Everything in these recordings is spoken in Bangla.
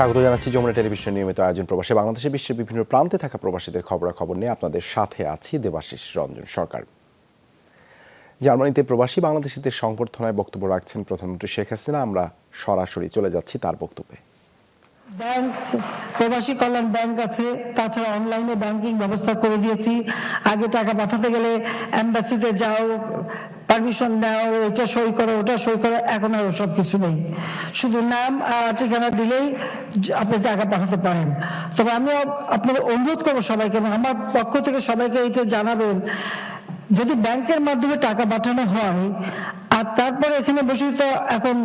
স্বাগত জানাচ্ছি যমুনা টেলিভিশনের নিয়মিত আয়োজন প্রবাসী। বাংলাদেশে বিশ্বের বিভিন্ন প্রান্তে থাকা প্রবাসীদের খবরাখবর নিয়ে আপনাদের সাথে আছি দেবাশিস রঞ্জন সরকার। জার্মানিতে প্রবাসী বাংলাদেশিদের সংবর্ধনায় বক্তব্য রাখছেন প্রধানমন্ত্রী শেখ হাসিনা। আমরা সরাসরি চলে যাচ্ছি তার বক্তব্যে। ব্যাংক, প্রবাসী কল্যাণ ব্যাংক আছে। তাছাড়া অনলাইনে ব্যাংকিং ব্যবস্থা করে দিয়েছি। আগে টাকা পাঠাতে গেলে অ্যাম্বাসিতে যাও পারমিশন নাও এটা সই করো, ওটা সই করো, এখন আর ওসব কিছু নেই। শুধু নাম আর ঠিকানা দিলেই আপনি টাকা পাঠাতে পারেন। তবে আমি আপনাদের অনুরোধ করব সবাইকে আমার পক্ষ থেকে সবাইকে এটা জানাবেন, যদি ব্যাংকের মাধ্যমে টাকা পাঠানো হয়, আর তারপরে এখানে বসে তো এখন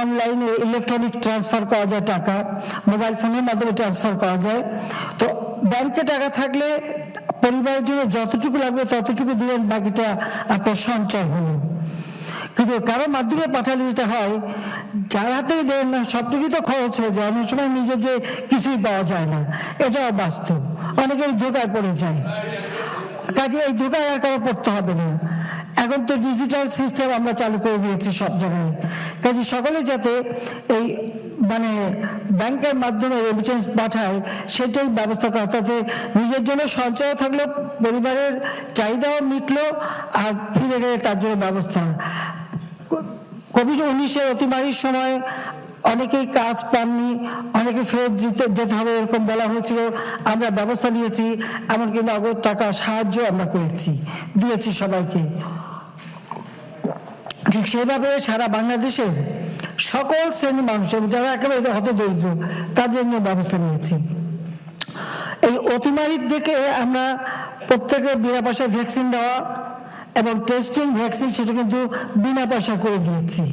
অনলাইনে ইলেকট্রনিক ট্রান্সফার করা যায় টাকা, মোবাইল ফোনের মাধ্যমে ট্রান্সফার করা যায়, তো ব্যাংকে টাকা থাকলে পরিবারের জন্য যতটুকু লাগবে ততটুকু দিলেন বাকিটা আপনার সঞ্চয় হলো। কিন্তু কারও মাধ্যমে পাঠালে যেটা হয়, যার হাতেই দেন না, সবটুকুই তো খরচ হয়ে যায়। অনেক সময় নিজে যে কিছুই পাওয়া যায় না, এটাও বাস্তব। অনেকেই ধোকায় পড়ে যায়। কাজে এই ধোকায় আর কারও পড়তে হবে না। এখন তো ডিজিটাল সিস্টেম আমরা চালু করে দিয়েছি সব জায়গায়। কাজে সকলে যাতে এই মানে ব্যাংকের মাধ্যমে রেমিটেন্স পাঠায়, সেটাই ব্যবস্থা করা, তাতে নিজের জন্য সঞ্চয় থাকল পরিবারের চাহিদাও মিটলো আর ফিরে গেলে তার জন্য ব্যবস্থা। কোভিড উনিশের অতিমারির সময় অনেকেই কাজ পাননি, অনেকে ফেরত দিতে, যেতে হবে এরকম বলা হয়েছিল। আমরা ব্যবস্থা নিয়েছি, এমনকি নগদ টাকা সাহায্য আমরা করেছি, দিয়েছি সবাইকে। ঠিক সেভাবে সারা বাংলাদেশের সকল শ্রেণির মানুষ যারা একেবারে হত দরিদ্র তাদের জন্য ব্যবস্থা নিয়েছি। এই অতিমারির থেকে আমরা প্রত্যেকের বিনা পয়সায় ভ্যাকসিন দেওয়া এবং টেস্টিং ভ্যাকসিন সেটা কিন্তু বিনা পয়সা করে দিয়েছি।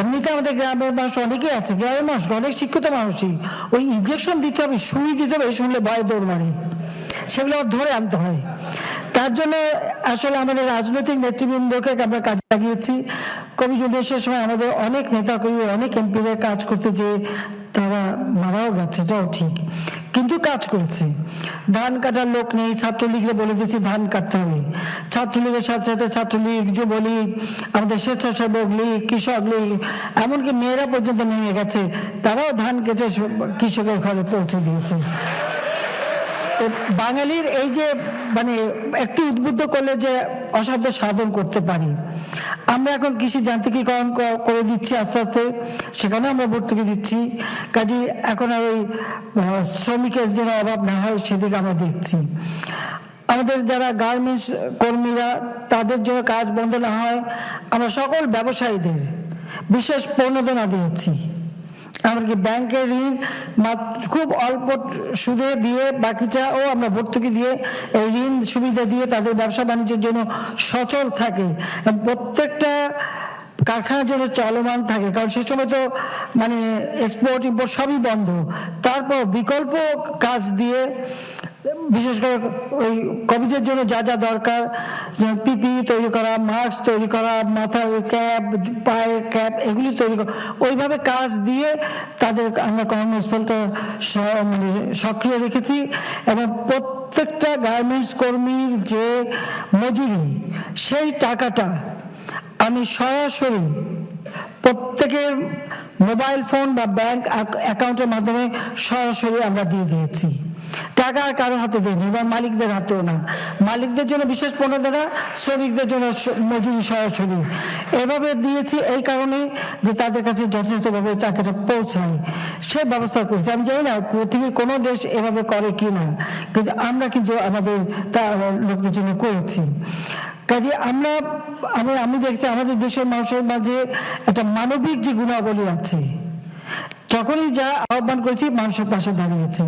এমনিতে আমাদের গ্রামের মানুষ অনেকেই আছে, গ্রামের মানুষ, অনেক শিক্ষিত মানুষই। ওই ইঞ্জেকশন দিতে হবে, সুই দিতে হবে শুনলে ভয় দৌড় মারে। সেগুলো ধরে আনতে হয়। তার জন্য আসলে আমাদের রাজনৈতিক নেতৃবৃন্দকে আমরা কাজে লাগিয়েছি। কোভিড উনিশের সময় আমাদের অনেক নেতাকর্মী, অনেক এমপিরা কাজ করতে যে তারা মারাও গেছে, এটাও ঠিক। কিন্তু কাজ করেছে। ধান কাটার লোক নেই, ছাত্রলীগরে বলে দিয়েছি, ধান কাটতে হবে। ছাত্রলীগের সাথে সাথে ছাত্রলীগ, যুবলীগ, আমাদের স্বেচ্ছাসেবক লীগ, কৃষক লীগ, এমনকি মেয়েরা পর্যন্ত নেমে গেছে, তারাও ধান কেটে কৃষকের ঘরে পৌঁছে দিয়েছে। বাঙালির এই যে মানে একটু উদ্বুদ্ধ করলে যে অসাধ্য সাধন করতে পারি। আমরা এখন কৃষি যান্ত্রিকীকরণ করে দিচ্ছি আস্তে আস্তে, সেখানেও আমরা ভর্তুকি দিচ্ছি। কাজে এখন আর ওই শ্রমিকের যেন অভাব না হয়, সেদিকে আমরা দেখছি। আমাদের যারা গার্মেন্টস কর্মীরা, তাদের জন্য কাজ বন্ধ না হয়, আমরা সকল ব্যবসায়ীদের বিশেষ প্রণোদনা দিয়েছি। এমনকি ব্যাংকের ঋণ খুব অল্প সুদে দিয়ে বাকিটাও আমরা ভর্তুকি দিয়ে এই ঋণ সুবিধা দিয়ে তাদের ব্যবসা বাণিজ্যের জন্য সচল থাকে। প্রত্যেকটা কারখানার জন্য চলমান থাকে। কারণ সে সময় তো মানে এক্সপোর্ট ইম্পোর্ট সবই বন্ধ। তারপর বিকল্প কাজ দিয়ে বিশেষ করে ওই কোভিডের জন্য যা যা দরকার, যেমন পিপি তৈরি করা, মাস্ক তৈরি করা মাথার ক্যাপ পায়ে ক্যাপ, এগুলি তৈরি করা। ওইভাবে কাজ দিয়ে তাদের আমরা কর্মস্থলটা মানে সক্রিয় রেখেছি এবং প্রত্যেকটা গার্মেন্টস কর্মীর যে মজুরি, সেই টাকাটা আমি সরাসরি প্রত্যেকের মোবাইল ফোন বা ব্যাংক অ্যাকাউন্টের মাধ্যমে সরাসরি আমরা দিয়ে দিয়েছি। টাকা কারও হাতে দেয়নি বা মালিকদের হাতেও না। মালিকদের জন্য বিশেষ প্রণোদনা শ্রমিকদের জন্য মজুরি সরাসরি এভাবে দিয়েছি এই কারণে যে তাদের কাছে যথাযথভাবে টাকাটা পৌঁছায়। সে ব্যবস্থা করেছি। আমি জানি না পৃথিবীর কোনো দেশ এভাবে করে কি না, কিন্তু আমরা কিন্তু আমাদের তা লোকদের জন্য করেছি। কাজে আমরা আমি আমি দেখছি আমাদের দেশের মানুষের মাঝে একটা মানবিক যে গুণাবলী আছে যখনই যা আহ্বান করেছি, মানুষের পাশে দাঁড়িয়েছে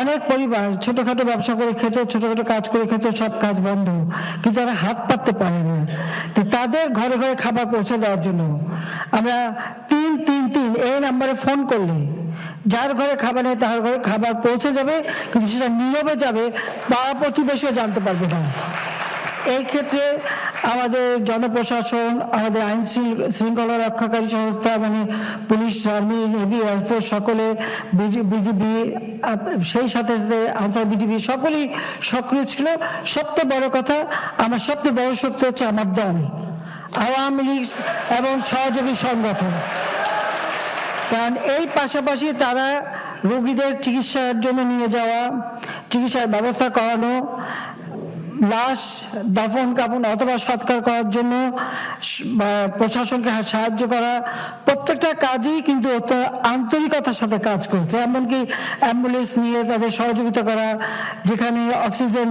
অনেক পরিবার ছোটখাটো ব্যবসা করে খেত, ছোটখাটো কাজ করে খেত, সব কাজ বন্ধ। কিন্তু তারা হাত পাততে পারে না। তো তাদের ঘরে ঘরে খাবার পৌঁছে দেওয়ার জন্য আমরা তিন তিন তিন এই নাম্বারে ফোন করলে যার ঘরে খাবার নেই, তার ঘরে খাবার পৌঁছে যাবে, কিন্তু সেটা নীরবে যাবে পাড়া প্রতিবেশীও জানতে পারবে না। এই ক্ষেত্রে আমাদের জনপ্রশাসন, আমাদের আইন শৃঙ্খ- শৃঙ্খলা রক্ষাকারী সংস্থা মানে police, army, navy air force সকলে বিজিবি সেই সাথে সাথে আনসার বিডিবি সকলেই সক্রিয় ছিল। সবচেয়ে বড় কথা, আমার সবচেয়ে বড় শক্তি হচ্ছে আমার দল, আওয়ামী লীগ এবং সহযোগী সংগঠন। কারণ এই পাশাপাশি তারা রোগীদের চিকিৎসার জন্য নিয়ে যাওয়া, চিকিৎসার ব্যবস্থা করানো লাশ দাফন কাপন অথবা সৎকার করার জন্য প্রশাসনকে সাহায্য করা প্রত্যেকটা কাজই কিন্তু আন্তরিকতার সাথে কাজ করছে। এমনকি অ্যাম্বুলেন্স নিয়ে তাদের সহযোগিতা করা, যেখানে অক্সিজেন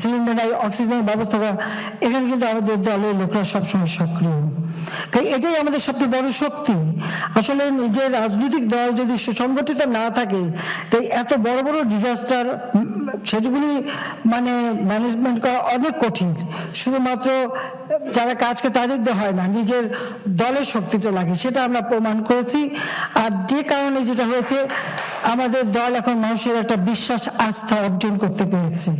সিলিন্ডার অক্সিজেনের ব্যবস্থা করা, এখানে কিন্তু আমাদের দলের লোকরা সবসময় সক্রিয়। এটাই আমাদের সবচেয়ে বড় শক্তি। আসলে নিজের রাজনৈতিক দল যদি সুসংগঠিত না থাকে, তাই এত বড় বড় ডিজাস্টার সেগুলি মানে ম্যানেজমেন্ট করা অনেক কঠিন। শুধুমাত্র যারা কাজ করে তাদের দিয়ে হয় না, নিজের দলের শক্তিটা লাগে, সেটা আমরা প্রমাণ করেছি। আর যে কারণে যেটা হয়েছে, আমাদের দল এখন মানুষের একটা বিশ্বাস, আস্থা অর্জন করতে পেরেছে।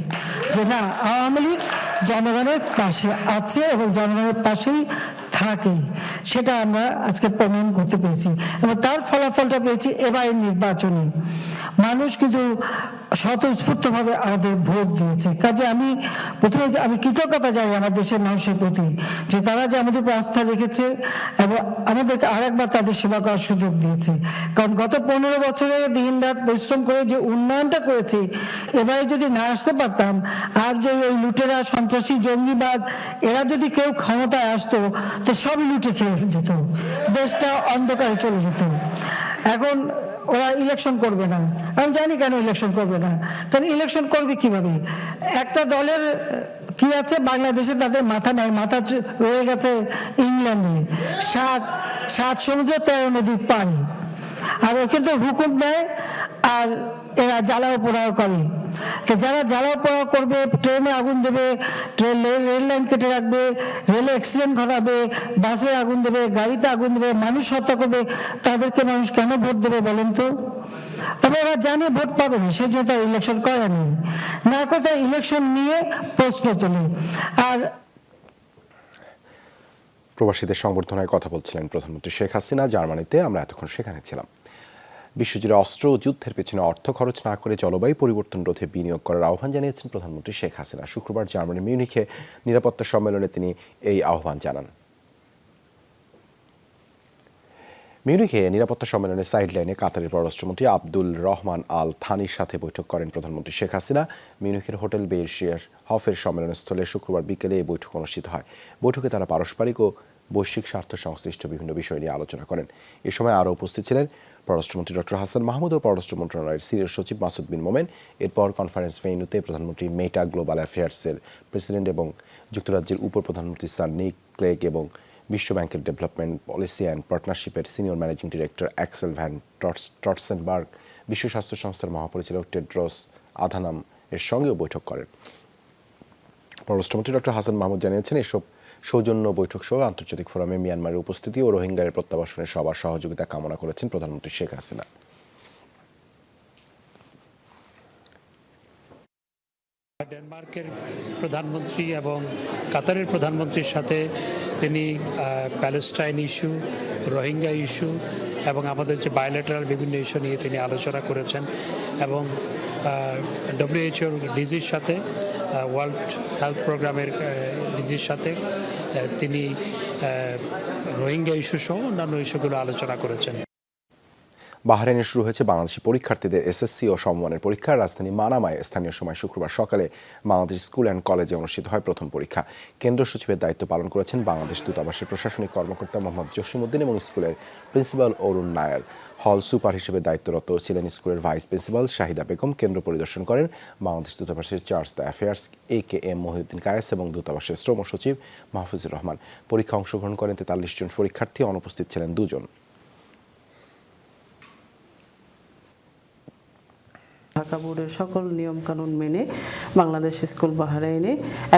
যে না আওয়ামী লীগ জনগণের পাশে আছে এবং জনগণের পাশেই থাকে, সেটা আমরা আজকে প্রমাণ করতে পেরেছি। এবং তার ফলাফলটা পেয়েছি এবারের নির্বাচনে। মানুষ কিন্তু স্বতঃস্ফূর্তভাবে আমাদের ভোট দিয়েছে। কাজে আমি প্রথমে যে আমি কৃতজ্ঞতা জানি আমার দেশের মানুষের প্রতি যে তারা যে আমাদের উপর আস্থা রেখেছে এবং আমাদেরকে আরেকবার তাদের সেবা করার সুযোগ দিয়েছে। কারণ গত পনেরো বছরে দিন রাত পরিশ্রম করে যে উন্নয়নটা করেছি, এবারে যদি না আসতে পারতাম, আর যদি ওই লুটেরা, সন্ত্রাসী, জঙ্গিবাদ, এরা যদি কেউ ক্ষমতায় আসতো সব লুটে খেয়ে যেত। দেশটা অন্ধকারে চলে যেত। এখন ওরা ইলেকশন করবে না। আমি জানি কেন ইলেকশন করবে না। কারণ ইলেকশন করবে কীভাবে? একটা দলের কি আছে? বাংলাদেশে তাদের মাথা নাই। মাথা রয়ে গেছে ইংল্যান্ডে। সাত সাত সমুদ্র, তেরো নদী পানি আর ওখানে তো হুকুম দেয় আর এরা জ্বালাও পোড়াও করে। তো যারা জ্বালাও পোড়াও করবে ট্রেনে আগুন দেবে ট্রেন রেল লাইন কেটে রাখবে রেলে অ্যাক্সিডেন্ট ঘটাবে বাসে আগুন দেবে, গাড়িতে আগুন দেবে, মানুষ হত্যা করবে, তাদেরকে মানুষ কেন ভোট দেবে বলেন তো? তবে এরা জানে ভোট পাবে না, সেই জন্য তারা ইলেকশন করেনি না। করে তারা ইলেকশন নিয়ে প্রশ্ন তোলে। আর প্রবাসীদের সংবর্ধনায় কথা বলছিলেন প্রধানমন্ত্রী শেখ হাসিনা, জার্মানিতে আমরা এতক্ষণ সেখানে ছিলাম। বিশ্বজুড়ে অস্ত্র ও যুদ্ধের পেছনে অর্থ খরচ না করে জলবায়ু পরিবর্তন রোধে বিনিয়োগ করার আহ্বান জানিয়েছেন প্রধানমন্ত্রী শেখ হাসিনা। শুক্রবার জার্মানির মিউনিখে নিরাপত্তা সম্মেলনে তিনি এই আহ্বান জানান। মিউনিখে নিরাপত্তা সম্মেলনের সাইডলাইনে কাতারের পররাষ্ট্রমন্ত্রী আব্দুল রহমান আল থানির সাথে বৈঠক করেন প্রধানমন্ত্রী শেখ হাসিনা। মিউনিখের হোটেল বেরশিয়ার হফের সম্মেলনস্থলে শুক্রবার বিকেলে এই বৈঠক অনুষ্ঠিত হয়। বৈঠকে তারা পারস্পরিক ও বৈশ্বিক স্বার্থ সংশ্লিষ্ট বিভিন্ন বিষয় নিয়ে আলোচনা করেন। এ সময় আরও উপস্থিত ছিলেন পররাষ্ট্রমন্ত্রী ডক্টর হাসান মাহমুদ ও পররাষ্ট্র মন্ত্রণালয়ের সিনিয়র সচিব মাসুদ বিন মোমেন এরপর কনফারেন্স ভেন্যুতে প্রধানমন্ত্রী মেটা গ্লোবাল অ্যাফেয়ার্সের প্রেসিডেন্ট এবং যুক্তরাজ্যের উপপ্রধানমন্ত্রী স্যার নিক ক্লেগ এবং বিশ্ব ব্যাংকের development policy and পার্টনারশিপের senior managing director Axel van টটস Trotsenburg বিশ্ব স্বাস্থ্য সংস্থার মহাপরিচালক টেড্রস আধানাম এর সঙ্গেও বৈঠক করেন। পররাষ্ট্রমন্ত্রী ডক্টর হাসান মাহমুদ জানিয়েছেন, এসব সৌজন্য বৈঠক সহ আন্তর্জাতিক ফোরামে মিয়ানমারের উপস্থিতি ও রোহিঙ্গার প্রত্যাবাসনে সবার সহযোগিতা কামনা করেছেন প্রধানমন্ত্রী শেখ হাসিনা। ডেনমার্কের প্রধানমন্ত্রী এবং কাতারের প্রধানমন্ত্রীর সাথে তিনি প্যালেস্টাইন ইস্যু, রোহিঙ্গা ইস্যু এবং আমাদের যে বায়োলেটারাল বিভিন্ন ইস্যু নিয়ে তিনি আলোচনা করেছেন এবং ডব্লিউএইচওর ডিজির সাথে ওয়ার্ল্ড হেলথ প্রোগ্রামের ডিজির সাথে তিনি রোহিঙ্গা ইস্যু সহ অন্যান্য ইস্যুগুলো আলোচনা করেছেন। বাহরাইনে শুরু হয়েছে বাংলাদেশি পরীক্ষার্থীদের এসএসসি ও সমমানের পরীক্ষা। রাজধানী মানামায় স্থানীয় সময় শুক্রবার সকালে বাংলাদেশ স্কুল অ্যান্ড কলেজে অনুষ্ঠিত হয় প্রথম পরীক্ষা। কেন্দ্র সচিবের দায়িত্ব পালন করেছেন বাংলাদেশ দূতাবাসের প্রশাসনিক কর্মকর্তা মোহাম্মদ জসিমউদ্দিন এবং স্কুলের প্রিন্সিপাল অরুণ নায়ার। হল সুপার হিসেবে দায়িত্বরত ছিলেন স্কুলের ভাইস প্রিন্সিপাল শাহিদা বেগম। কেন্দ্র পরিদর্শন করেন বাংলাদেশ দূতাবাসের chargé d' affaires A K M Mohiuddin Kayes এবং দূতাবাসের শ্রম সচিব মাহফুজুর রহমান। পরীক্ষা অংশগ্রহণ করেন তেতাল্লিশ জন পরীক্ষার্থী। অনুপস্থিত ছিলেন দুজন। ঢাকা বোর্ডের সকল নিয়মকানুন মেনে বাংলাদেশ স্কুল বাহরাইনে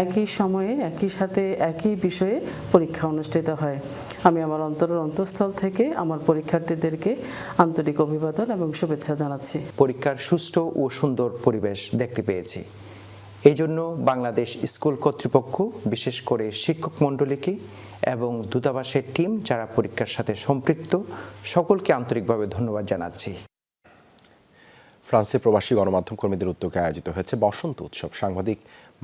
একই সময়ে একই সাথে একই বিষয়ে পরীক্ষা অনুষ্ঠিত হয়। আমি আমার অন্তরের অন্তঃস্থল থেকে আমার পরীক্ষার্থীদেরকে আন্তরিক অভিবাদন এবং শুভেচ্ছা জানাচ্ছি। পরীক্ষার সুষ্ঠু ও সুন্দর পরিবেশ দেখতে পেয়েছি। এই জন্য বাংলাদেশ স্কুল কর্তৃপক্ষ, বিশেষ করে শিক্ষক মণ্ডলীকে এবং দূতাবাসের টিম যারা পরীক্ষার সাথে সম্পৃক্ত, সকলকে আন্তরিকভাবে ধন্যবাদ জানাচ্ছি। ফ্রান্সে প্রবাসী গণমাধ্যম কর্মীদের উদ্যোগে আয়োজিত হয়েছে বসন্ত উৎসব। সাংবাদিক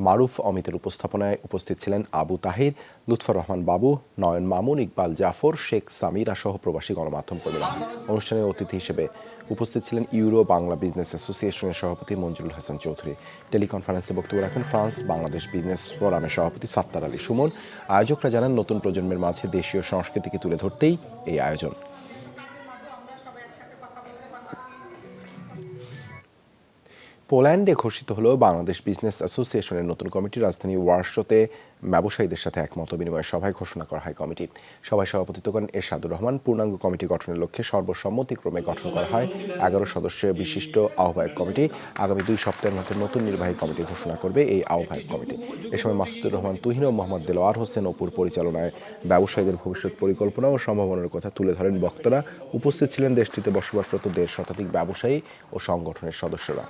মারুফ অমিতের উপস্থাপনায় উপস্থিত ছিলেন আবু তাহির, লুৎফর রহমান বাবু, নয়ন মামুন, ইকবাল জাফর, শেখ সামিরা সহ প্রবাসী গণমাধ্যম কর্মীরা। অনুষ্ঠানে অতিথি হিসেবে উপস্থিত ছিলেন ইউরো বাংলা বিজনেস অ্যাসোসিয়েশনের সভাপতি মঞ্জুরুল হাসান চৌধুরী। টেলিকনফারেন্সে বক্তব্য রাখেন ফ্রান্স বাংলাদেশ বিজনেস ফোরামের সভাপতি সাত্তার আলী সুমন। আয়োজকরা জানান, নতুন প্রজন্মের মাঝে দেশীয় সংস্কৃতিকে তুলে ধরতেই এই আয়োজন। পোল্যান্ডে ঘোষিত হলো বাংলাদেশ বিজনেস অ্যাসোসিয়েশনের নতুন কমিটি। রাজধানী ওয়ার্সোতে ব্যবসায়ীদের সাথে একমত বিনিময় সভায় ঘোষণা করা হয় কমিটি। সভায় সভাপতিত্ব করেন এরশাদুর রহমান। পূর্ণাঙ্গ কমিটি গঠনের লক্ষ্যে সর্বসম্মতিক্রমে গঠন করা হয়। এগারো সদস্যের বিশিষ্ট আহ্বায়ক কমিটি। আগামী দুই সপ্তাহের মধ্যে নতুন নির্বাহী কমিটি ঘোষণা করবে এই আহ্বায়ক কমিটি। এ সময় মাসুদুর রহমান তুহিন ও মোহাম্মদ দেলোয়ার হোসেন অপুর পরিচালনায় ব্যবসায়ীদের ভবিষ্যৎ পরিকল্পনা ও সম্ভাবনার কথা তুলে ধরেন বক্তারা। উপস্থিত ছিলেন দেশটিতে বসবাসরত দেড় শতাধিক ব্যবসায়ী ও সংগঠনের সদস্যরা।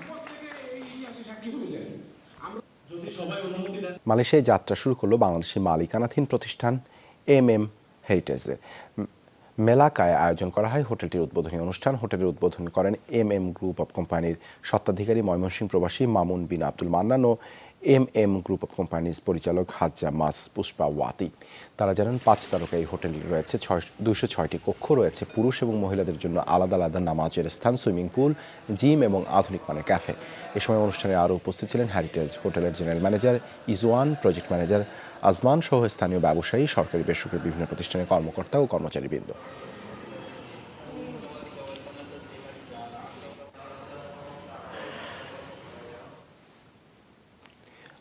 মালয়েশিয়ায় যাত্রা শুরু করল বাংলাদেশি মালিকানাধীন প্রতিষ্ঠান এম এম হেরিটেজে। মেলাকায় আয়োজন করা হয় হোটেলটির উদ্বোধনী অনুষ্ঠান। হোটেলের উদ্বোধন করেন এম এম গ্রুপ অব কোম্পানির স্বত্বাধিকারী ময়মনসিংহ প্রবাসী মামুন বিন আব্দুল মান্নান ও M M group of companies পরিচালক হাজ্জা মাস পুষ্পা ওয়াতি। তারা জানান, পাঁচ তারকা এই হোটেল রয়েছে, ছয় দুশো ছয়টি কক্ষ রয়েছে, পুরুষ এবং মহিলাদের জন্য আলাদা আলাদা নামাজের স্থান, সুইমিং পুল, জিম এবং আধুনিক মানের ক্যাফে। এ সময় অনুষ্ঠানে আরও উপস্থিত ছিলেন হ্যারিটেজ হোটেলের general manager Izwan, project manager Azman সহ স্থানীয় ব্যবসায়ী, সরকারি বেসরকারি বিভিন্ন প্রতিষ্ঠানের কর্মকর্তা ও কর্মচারীবৃন্দ।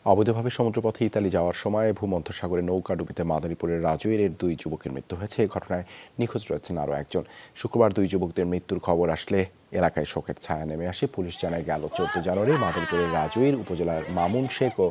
অবৈধভাবে সমুদ্রপথে ইতালি যাওয়ার সময় ভূমধ্যসাগরে নৌকা ডুবিতে মাদারীপুরের রাজুয়ের দুই যুবকের মৃত্যু হয়েছে। এই ঘটনায় নিখোঁজ রয়েছেন আরও একজন। শুক্রবার দুই যুবকদের মৃত্যুর খবর আসলে এলাকায় শোকের ছায়া নেমে আসে। পুলিশ জানায়, গেল চোদ্দ জানুয়ারি মাদারীপুরের রাজুইর উপজেলার মামুন শেখ ও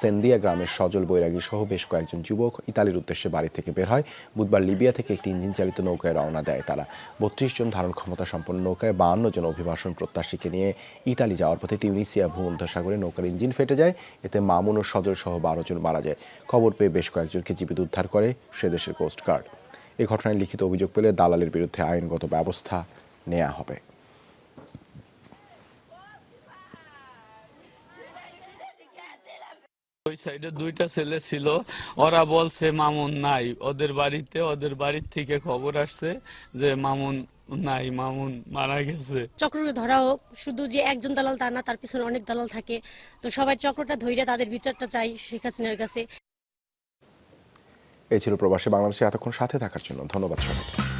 সেন্দিয়া গ্রামের সজল বৈরাগী সহ বেশ কয়েকজন যুবক ইতালির উদ্দেশ্যে বাড়ি থেকে বের হয়। বুধবার লিবিয়া থেকে একটি ইঞ্জিন চালিত নৌকায় রওনা দেয় তারা। বত্রিশ জন ধারণ ক্ষমতা সম্পন্ন নৌকায় বাহান্ন জন অভিবাসন প্রত্যাশীকে নিয়ে ইতালি যাওয়ার পথে টিউনিসিয়া, ভূমধ্যসাগরে নৌকার ইঞ্জিন ফেটে যায়। এতে মামুন ও সজল সহ বারো জন মারা যায়। খবর পেয়ে বেশ কয়েকজনকে জীবিত উদ্ধার করে সে দেশের কোস্টগার্ড এই ঘটনায় লিখিত অভিযোগ পেলে দালালের বিরুদ্ধে আইনগত ব্যবস্থা নেওয়া হবে। ওই সাইডে দুইটা ছেলে ছিল। ওরা বলছে মামুন নাই। ওদের বাড়িতে ওদের বাড়ির থেকে খবর আসছে যে মামুন নাই মামুন মারা গেছে। চক্রকে ধরা হোক শুধু যে একজন দালাল তা না তার পিছনে অনেক দালাল থাকে। তো সবাই চক্রটা ধৈর্য তাদের বিচারটা চাই শেখ হাসিনার কাছে। এই ছিল প্রবাসী বাংলাদেশে এতক্ষণ সাথে থাকার জন্য। ধন্যবাদ সবাইকে।